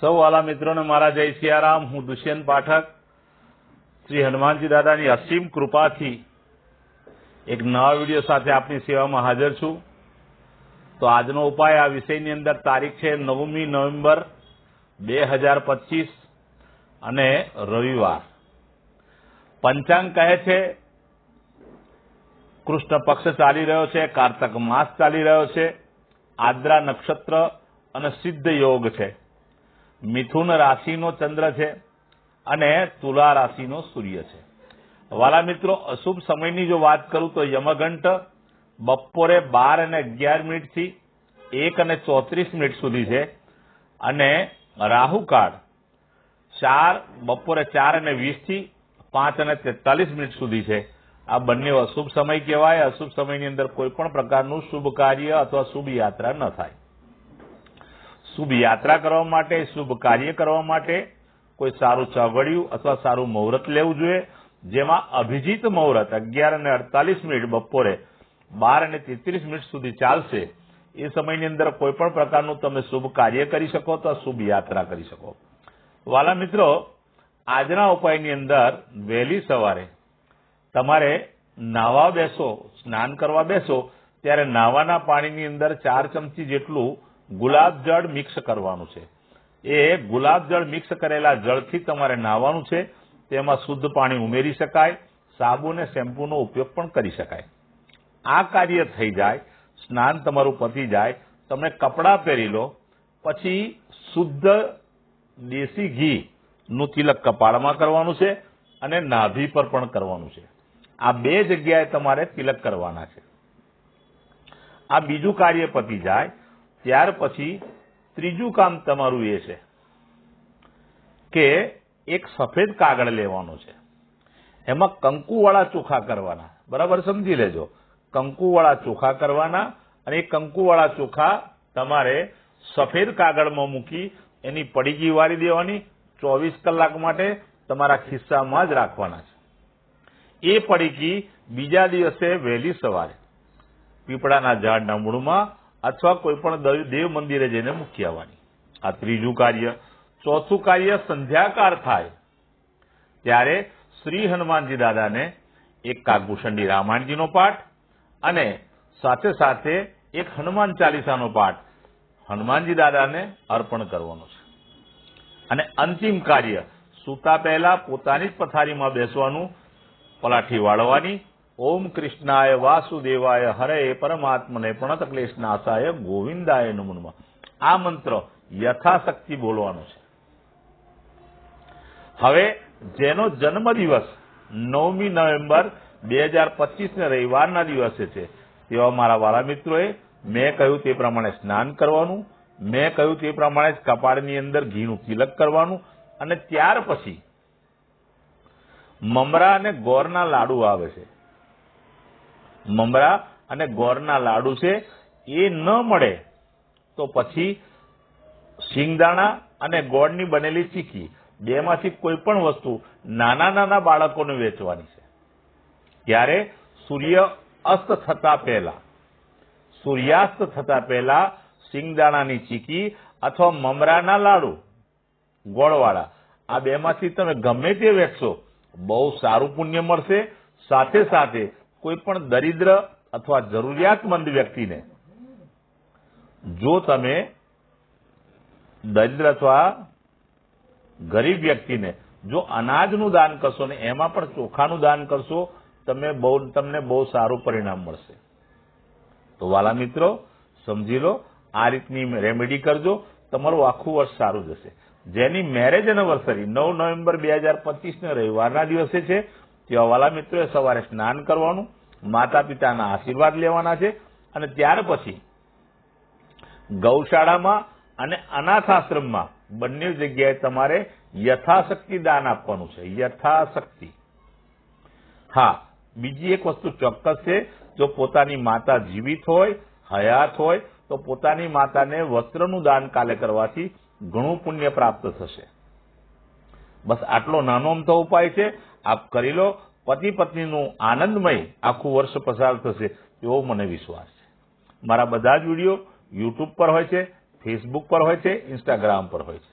સૌ વાલા મિત્રોને મારા જય સિયારામ, હું દુષ્યંત પાઠક. શ્રી હનુમાનજી દાદાની અસીમ કૃપાથી એક નવા વીડિયો સાથે આપની સેવામાં હાજર છું. તો આજનો ઉપાય આ વિષયની અંદર તારીખ છે નવમી નવેમ્બર બે હજાર પચીસ અને રવિવાર. પંચાંગ કહે છે, કૃષ્ણ પક્ષ ચાલી રહ્યો છે, કારતક માસ ચાલી રહ્યો છે, આદ્રા નક્ષત્ર અને સિદ્ધ યોગ છે. મિથુન રાશિનો ચંદ્ર છે અને તુલા રાશિનો સૂર્ય છે. વાલા મિત્રો, અશુભ સમયની જો વાત કરું તો યમઘંટ બપોરે બાર અને અગિયાર મિનિટથી એક અને ચોત્રીસ મિનિટ સુધી છે અને રાહુકાળ ચાર, બપોરે ચાર અને વીસથી પાંચ અને તેતાલીસ મિનિટ સુધી છે. આ બંને અશુભ સમય કહેવાય. અશુભ સમયની અંદર કોઈ પણ પ્રકારનું શુભ કાર્ય અથવા શુભ યાત્રા ન થાય. શુભ યાત્રા કરવા માટે, શુભ કાર્ય કરવા માટે કોઈ સારું ચવડિયું અથવા સારું મુહૂર્ત લેવું જોઈએ, જેમાં અભિજીત મુહૂર્ત અગિયાર અને અડતાલીસ મિનિટ બપોરે બાર અને તેત્રીસ મિનિટ સુધી ચાલશે. એ સમયની અંદર કોઈ પણ પ્રકારનું તમે શુભ કાર્ય કરી શકો તો શુભ યાત્રા કરી શકો. વાલા મિત્રો, આજના ઉપાયની અંદર વહેલી સવારે તમારે નાવા બેસો, સ્નાન કરવા બેસો, ત્યારે નાવાના પાણીની અંદર ચાર ચમચી જેટલું ગુલાબ જળ મિક્સ કરવાનું છે. એ ગુલાબ જળ મિક્સ કરેલા જળથી તમારે નાહવાનું છે. તેમાં શુદ્ધ પાણી ઉમેરી શકાય, સાબુ અને શેમ્પૂનો ઉપયોગ પણ કરી શકાય. આ કાર્ય થઈ જાય, સ્નાન તમારું પતી જાય, તમે કપડાં પહેરી લો, પછી શુદ્ધ દેશી ઘી નું તિલક કપાળમાં કરવાનું છે અને નાભી પર પણ કરવાનું છે. આ બે જગ્યાએ તમારે તિલક કરવાના છે. આ બીજું કાર્ય પતી જાય ત્યાર પછી ત્રીજું કામ તમારું એ છે કે એક સફેદ કાગળ લેવાનો છે. એમાં કંકુવાળા ચોખા કરવાના. બરાબર સમજી લેજો. કંકુવાળા ચોખા કરવાના અને એ કંકુવાળા ચોખા તમારે સફેદ કાગળમાં મૂકી એની પડીકી વાળી દેવાની. ચોવીસ કલાક માટે તમારા ખિસ્સામાં જ રાખવાના છે. એ પડીકી બીજા દિવસે વહેલી સવારે. પીપળાના ઝાડના મૂળમાં અથવા કોઈપણ દેવ મંદિરે જઈને મૂકી આવવાની. આ ત્રીજું કાર્ય, ચોથું કાર્ય સંધ્યાકાર થાય. ત્યારે શ્રી હનુમાનજી દાદાને એક કાગભૂષણની રામાયણજીનો પાઠ અને સાથે સાથે એક હનુમાન ચાલીસાનો પાઠ હનુમાનજી દાદાને અર્પણ કરવાનો છે. અને અંતિમ કાર્ય, સૂતા પહેલા પોતાની જ પથારીમાં બેસવાનું, પલાઠી વાળવાની ઓમ કૃષ્ણાય વાસુદેવાય હરે પરમાત્મને પ્રણત ક્લેશ નાશાય ગોવિંદાય નમુનમાં. આ મંત્ર યથાશક્તિ બોલવાનો છે. હવે જેનો જન્મદિવસ નવમી નવેમ્બર બે હજાર પચીસ ને રવિવારના દિવસે છે, તેવા મારા વાલા મિત્રોએ મેં કહ્યું તે પ્રમાણે સ્નાન કરવાનું, મેં કહ્યું તે પ્રમાણે જ કપાળની અંદર ઘીનું તિલક કરવાનું, અને ત્યાર પછી મમરા અને ગોરના લાડુ આવે છે. મમરા અને ગોરના લાડુ છે, એ ન મળે તો પછી શિંગદાણા અને ગોળની બનેલી ચીકી, બેમાંથી કોઈ પણ વસ્તુ નાના નાના બાળકોને વેચવાની છે. ત્યારે સૂર્ય અસ્ત થતા પહેલા, સૂર્યાસ્ત થતા પહેલા શિંગદાણાની ચીકી અથવા મમરાના લાડુ, ગોળવાળા, આ બેમાંથી તમે ગમે તે વેચશો, બહુ સારું પુણ્ય મળશે, સાથે સાથે કોઈ પણ દરિદ્ર અથવા જરૂરિયાતમંદ વ્યક્તિને જો તમે દરિદ્ર અથવા ગરીબ વ્યક્તિને જો અનાજનું દાન કરશો ને એમાં પણ ચોખાનું દાન કરશો, તમે બહુ, તમને બહુ સારું પરિણામ મળશે. તો વાલા મિત્રો, સમજી લો, આ રીતની રેમેડી કરજો, તમારું આખું વર્ષ સારું જશે. જેની મેરેજ એનિવર્સરી નવ નવેમ્બર બે હજાર પચીસને રવિવારના દિવસે છે તેવા વાલા મિત્રોએ સવારે સ્નાન કરવાનું માતા પિતાના આશીર્વાદ લેવાના છે અને ત્યાર પછી ગૌશાળામાં અને અનાથ આશ્રમમાં બંને જગ્યાએ તમારે યથાશક્તિ દાન આપવાનું છે. યથાશક્તિ. હા, બીજી એક વસ્તુ ચોક્કસ છે, જો પોતાની માતા જીવિત હોય, હયાત હોય, તો પોતાની માતાને વસ્ત્રનું દાન કાલે કરવાથી ઘણું પુણ્ય પ્રાપ્ત થશે. બસ આટલો નાનો અમથો ઉપાય છે. આપ કરી લો. પતિ પત્નીનું આનંદમય આખું વર્ષ પસાર થશે એવો મને વિશ્વાસ છે. મારા બધા જ વીડિયો યુટ્યુબ પર હોય છે, ફેસબુક પર હોય છે, ઇન્સ્ટાગ્રામ પર હોય છે.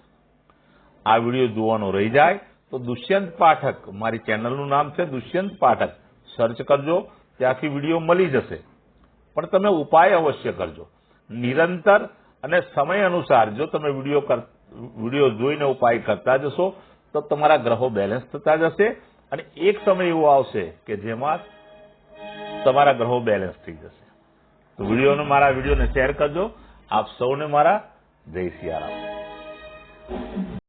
આ વીડિયો જોવાનો રહી જાય તો દુષ્યંત પાઠક, મારી ચેનલનું નામ છે દુષ્યંત પાઠક સર્ચ કરજો, ત્યાંથી વીડિયો મળી જશે. પણ તમે ઉપાય અવશ્ય કરજો. નિરંતર અને સમય અનુસાર જો તમે વીડિયો વીડિયો જોઈને ઉપાય કરતા જશો તો તમારા ગ્રહો બેલેન્સ થતા જશે અને એક સમય એવો આવશે કે જેમાં તમારા ગ્રહો બેલેન્સ થઈ જશે. તો વિડીયોને, મારા વિડીયોને શેર કરજો. આપ સૌને મારા જય સિયારામ.